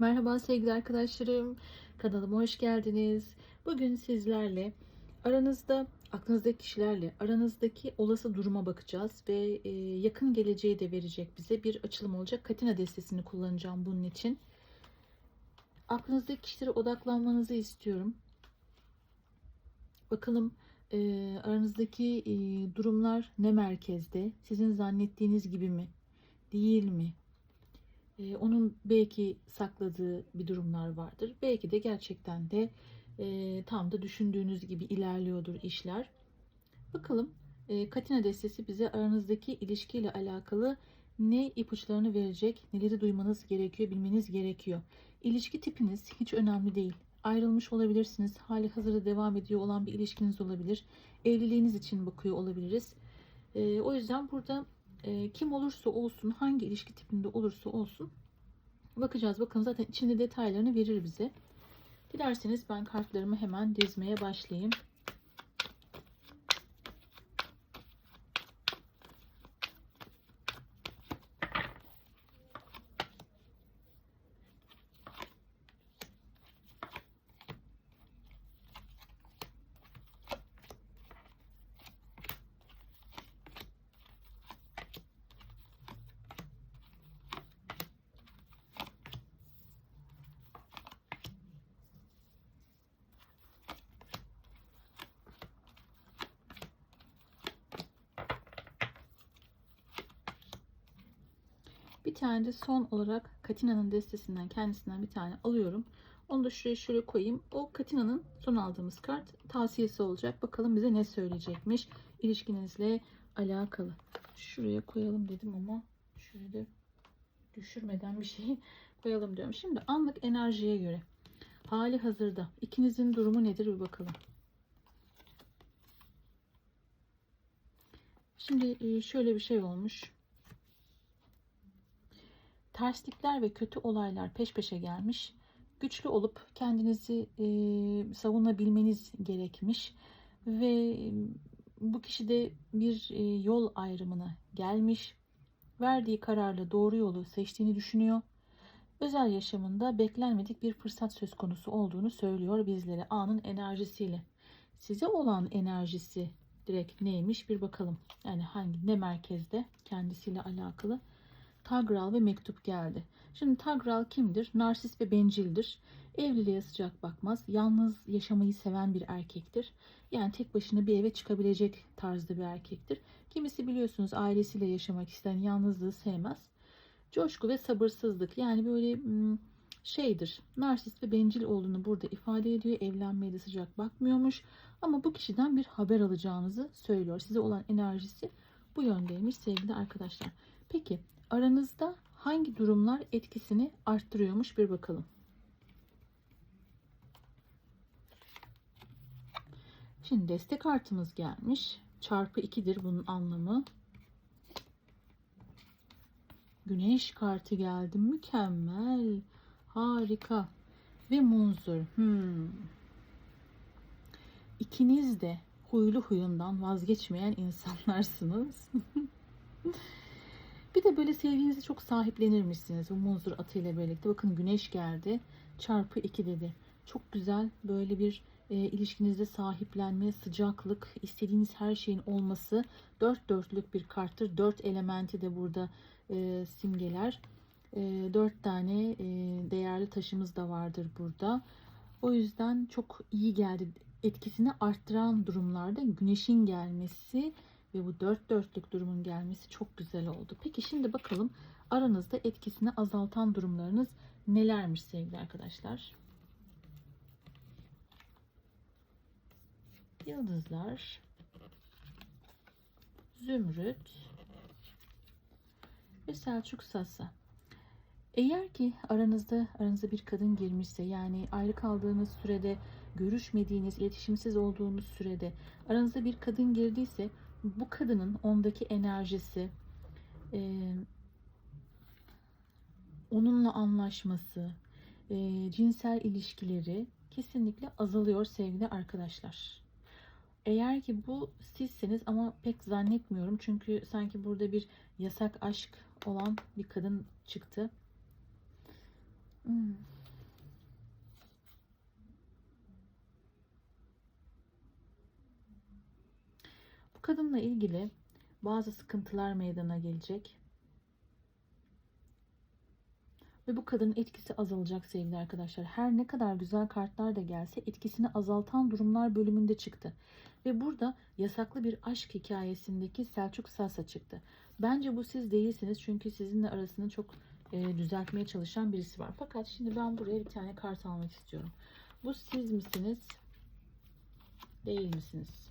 Merhaba sevgili arkadaşlarım. Kanalıma hoş geldiniz. Bugün sizlerle aranızda, aklınızdaki kişilerle aranızdaki olası duruma bakacağız ve e, yakın geleceği de verecek bize bir açılım olacak. Katina destesini kullanacağım bunun için. Aklınızdaki kişilere odaklanmanızı istiyorum. Bakalım e, aranızdaki e, durumlar ne merkezde? Sizin zannettiğiniz gibi mi? Değil mi? Ee, onun belki sakladığı bir durumlar vardır. Belki de gerçekten de e, tam da düşündüğünüz gibi ilerliyordur işler. Bakalım e, Katina destesi bize aranızdaki ilişkiyle alakalı ne ipuçlarını verecek, neleri duymanız gerekiyor, bilmeniz gerekiyor. İlişki tipiniz hiç önemli değil. Ayrılmış olabilirsiniz, hali hazırda devam ediyor olan bir ilişkiniz olabilir. Evliliğiniz için bakıyor olabiliriz. E, o yüzden burada e, kim olursa olsun, hangi ilişki tipinde olursa olsun bakacağız. Bakın zaten içinde detaylarını verir bize. Dilerseniz ben kartlarımı hemen dizmeye başlayayım. Bir tane de son olarak Katina'nın destesinden kendisinden bir tane alıyorum. Onu da şuraya şöyle koyayım. O Katina'nın son aldığımız kart tavsiyesi olacak. Bakalım bize ne söyleyecekmiş ilişkinizle alakalı. Şuraya koyalım dedim ama şöyle de düşürmeden bir şey koyalım diyorum. Şimdi anlık enerjiye göre hali hazırda ikinizin durumu nedir bir bakalım. Şimdi e, şöyle bir şey olmuş terslikler ve kötü olaylar peş peşe gelmiş. Güçlü olup kendinizi e, savunabilmeniz gerekmiş ve bu kişi de bir e, yol ayrımına gelmiş. Verdiği kararla doğru yolu seçtiğini düşünüyor. Özel yaşamında beklenmedik bir fırsat söz konusu olduğunu söylüyor bizlere anın enerjisiyle. Size olan enerjisi direkt neymiş bir bakalım. Yani hangi ne merkezde kendisiyle alakalı. Tagral ve mektup geldi. Şimdi Tagral kimdir? Narsist ve bencildir. Evliliğe sıcak bakmaz. Yalnız yaşamayı seven bir erkektir. Yani tek başına bir eve çıkabilecek tarzda bir erkektir. Kimisi biliyorsunuz ailesiyle yaşamak isteyen yalnızlığı sevmez. Coşku ve sabırsızlık yani böyle hmm, şeydir. Narsist ve bencil olduğunu burada ifade ediyor. Evlenmeye de sıcak bakmıyormuş. Ama bu kişiden bir haber alacağınızı söylüyor. Size olan enerjisi bu yöndeymiş sevgili arkadaşlar. Peki aranızda hangi durumlar etkisini arttırıyormuş bir bakalım. Şimdi destek kartımız gelmiş. Çarpı 2'dir bunun anlamı. Güneş kartı geldi. Mükemmel. Harika. Ve munzur. Hmm. İkiniz de huylu huyundan vazgeçmeyen insanlarsınız. Bir de böyle sevginizi çok sahiplenirmişsiniz bu muzur atıyla birlikte. Bakın güneş geldi. Çarpı 2 dedi. Çok güzel böyle bir e, ilişkinizde sahiplenme, sıcaklık, istediğiniz her şeyin olması. Dört dörtlük bir karttır. Dört elementi de burada e, simgeler. E, dört tane e, değerli taşımız da vardır burada. O yüzden çok iyi geldi. Etkisini arttıran durumlarda güneşin gelmesi ve bu dört dörtlük durumun gelmesi çok güzel oldu. Peki şimdi bakalım aranızda etkisini azaltan durumlarınız nelermiş sevgili arkadaşlar? Yıldızlar, Zümrüt ve Selçuk Sasa. Eğer ki aranızda aranızda bir kadın girmişse yani ayrı kaldığınız sürede görüşmediğiniz, iletişimsiz olduğunuz sürede aranızda bir kadın girdiyse bu kadının ondaki enerjisi, e, onunla anlaşması, e, cinsel ilişkileri kesinlikle azalıyor sevgili arkadaşlar. Eğer ki bu sizseniz ama pek zannetmiyorum çünkü sanki burada bir yasak aşk olan bir kadın çıktı. Hmm. Bu kadınla ilgili bazı sıkıntılar meydana gelecek. Ve bu kadının etkisi azalacak sevgili arkadaşlar. Her ne kadar güzel kartlar da gelse etkisini azaltan durumlar bölümünde çıktı. Ve burada yasaklı bir aşk hikayesindeki Selçuk Sasa çıktı. Bence bu siz değilsiniz çünkü sizinle arasını çok e, düzeltmeye çalışan birisi var. Fakat şimdi ben buraya bir tane kart almak istiyorum. Bu siz misiniz? Değil misiniz?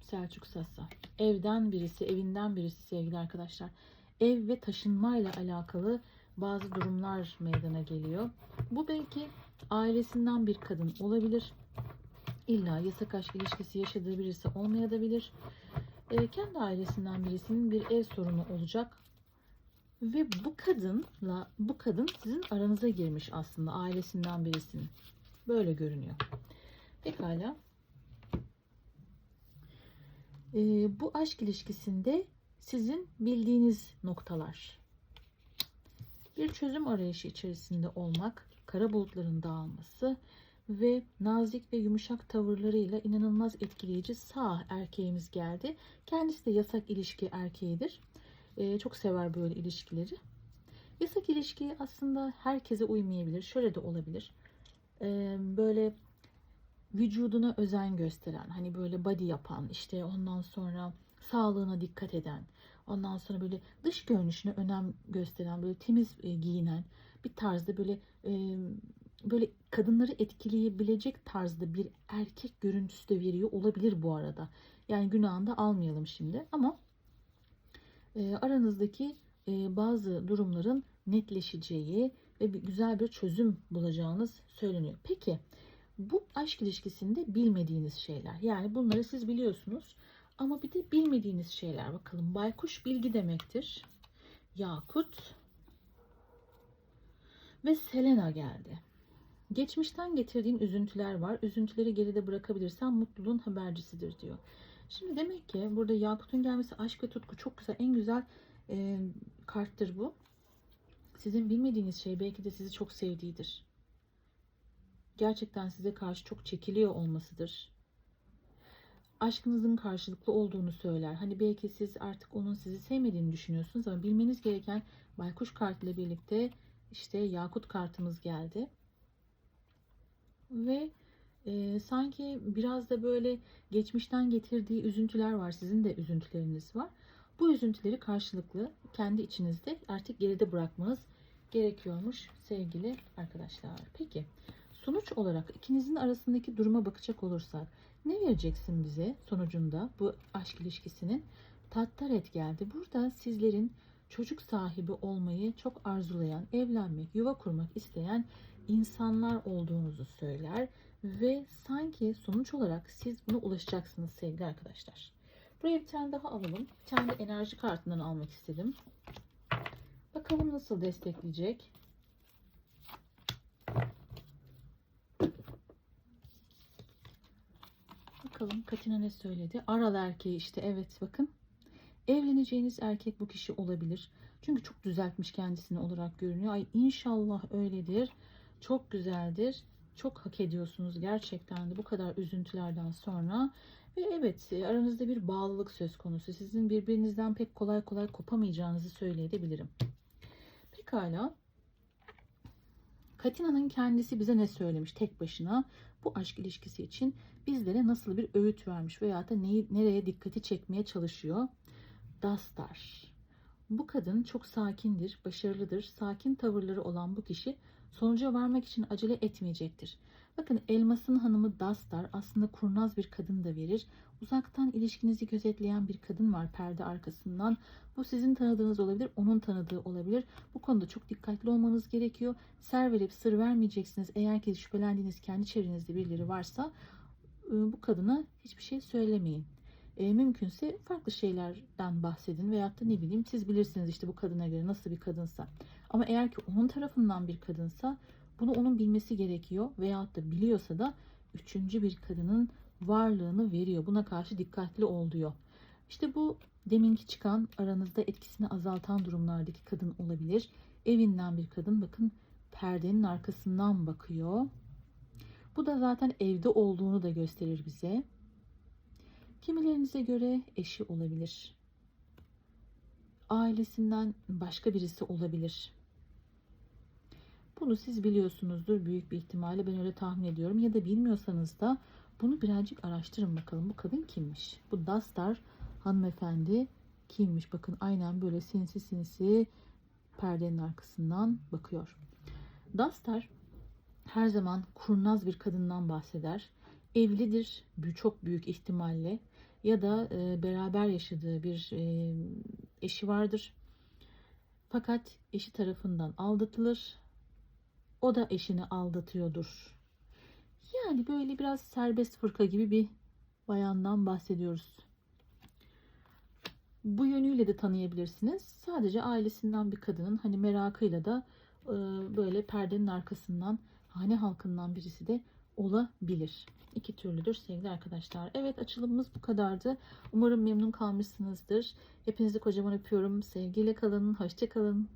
Selçuk Sasa. Evden birisi, evinden birisi sevgili arkadaşlar. Ev ve taşınmayla alakalı bazı durumlar meydana geliyor. Bu belki ailesinden bir kadın olabilir. İlla yasak aşk ilişkisi yaşadığı birisi olmayabilir. E, kendi ailesinden birisinin bir ev sorunu olacak. Ve bu kadınla bu kadın sizin aranıza girmiş aslında ailesinden birisinin. Böyle görünüyor. Pekala. E, bu aşk ilişkisinde sizin bildiğiniz noktalar. Bir çözüm arayışı içerisinde olmak, kara bulutların dağılması ve nazik ve yumuşak tavırlarıyla inanılmaz etkileyici sağ erkeğimiz geldi. Kendisi de yasak ilişki erkeğidir. Ee, çok sever böyle ilişkileri. Yasak ilişki aslında herkese uymayabilir. Şöyle de olabilir. Ee, böyle vücuduna özen gösteren, hani böyle body yapan, işte ondan sonra sağlığına dikkat eden, ondan sonra böyle dış görünüşüne önem gösteren, böyle temiz e, giyinen bir tarzda böyle e, böyle kadınları etkileyebilecek tarzda bir erkek görüntüsü de veriyor olabilir bu arada. Yani günahını almayalım şimdi ama e, aranızdaki e, bazı durumların netleşeceği ve bir, güzel bir çözüm bulacağınız söyleniyor. Peki bu aşk ilişkisinde bilmediğiniz şeyler yani bunları siz biliyorsunuz ama bir de bilmediğiniz şeyler bakalım. Baykuş bilgi demektir. Yakut ve Selena geldi. Geçmişten getirdiğin üzüntüler var. Üzüntüleri geride bırakabilirsen mutluluğun habercisidir diyor. Şimdi demek ki burada Yakut'un gelmesi aşk ve tutku çok güzel. En güzel e, karttır bu. Sizin bilmediğiniz şey belki de sizi çok sevdiğidir. Gerçekten size karşı çok çekiliyor olmasıdır. Aşkınızın karşılıklı olduğunu söyler. Hani belki siz artık onun sizi sevmediğini düşünüyorsunuz ama bilmeniz gereken baykuş kartıyla birlikte işte yakut kartımız geldi. Ve e, sanki biraz da böyle geçmişten getirdiği üzüntüler var. Sizin de üzüntüleriniz var. Bu üzüntüleri karşılıklı kendi içinizde artık geride bırakmanız gerekiyormuş sevgili arkadaşlar. Peki sonuç olarak ikinizin arasındaki duruma bakacak olursak ne vereceksin bize sonucunda bu aşk ilişkisinin? Tattaret geldi. Burada sizlerin çocuk sahibi olmayı çok arzulayan, evlenmek, yuva kurmak isteyen insanlar olduğunuzu söyler ve sanki sonuç olarak siz buna ulaşacaksınız sevgili arkadaşlar. Buraya bir tane daha alalım. Bir tane de enerji kartından almak istedim. Bakalım nasıl destekleyecek. Bakalım Katina ne söyledi? Aral erkeği işte evet bakın. Evleneceğiniz erkek bu kişi olabilir. Çünkü çok düzeltmiş kendisini olarak görünüyor. Ay inşallah öyledir. Çok güzeldir. Çok hak ediyorsunuz gerçekten de bu kadar üzüntülerden sonra. Ve evet aranızda bir bağlılık söz konusu. Sizin birbirinizden pek kolay kolay kopamayacağınızı söyleyebilirim. Pekala. Katina'nın kendisi bize ne söylemiş tek başına bu aşk ilişkisi için bizlere nasıl bir öğüt vermiş veya da neyi, nereye dikkati çekmeye çalışıyor. Dastar. Bu kadın çok sakindir, başarılıdır. Sakin tavırları olan bu kişi sonuca varmak için acele etmeyecektir. Bakın elmasın hanımı Dastar aslında kurnaz bir kadın da verir. Uzaktan ilişkinizi gözetleyen bir kadın var perde arkasından. Bu sizin tanıdığınız olabilir, onun tanıdığı olabilir. Bu konuda çok dikkatli olmanız gerekiyor. Ser verip sır vermeyeceksiniz. Eğer ki şüphelendiğiniz kendi çevrenizde birileri varsa ıı, bu kadına hiçbir şey söylemeyin. E, mümkünse farklı şeylerden bahsedin veyahut da ne bileyim siz bilirsiniz işte bu kadına göre nasıl bir kadınsa. Ama eğer ki onun tarafından bir kadınsa bunu onun bilmesi gerekiyor veyahut da biliyorsa da üçüncü bir kadının varlığını veriyor. Buna karşı dikkatli ol diyor. İşte bu deminki çıkan aranızda etkisini azaltan durumlardaki kadın olabilir. Evinden bir kadın bakın perdenin arkasından bakıyor. Bu da zaten evde olduğunu da gösterir bize. Kimilerinize göre eşi olabilir. Ailesinden başka birisi olabilir. Bunu siz biliyorsunuzdur büyük bir ihtimalle ben öyle tahmin ediyorum ya da bilmiyorsanız da bunu birazcık araştırın bakalım bu kadın kimmiş? Bu Dastar hanımefendi kimmiş? Bakın aynen böyle sinsi sinsi perdenin arkasından bakıyor. Dastar her zaman kurnaz bir kadından bahseder. Evlidir çok büyük ihtimalle ya da e, beraber yaşadığı bir e, eşi vardır. Fakat eşi tarafından aldatılır. O da eşini aldatıyordur. Yani böyle biraz serbest fırka gibi bir bayandan bahsediyoruz. Bu yönüyle de tanıyabilirsiniz. Sadece ailesinden bir kadının hani merakıyla da e, böyle perdenin arkasından hane halkından birisi de olabilir. İki türlüdür sevgili arkadaşlar. Evet açılımımız bu kadardı. Umarım memnun kalmışsınızdır. Hepinizi kocaman öpüyorum. Sevgiyle kalın. Hoşça kalın.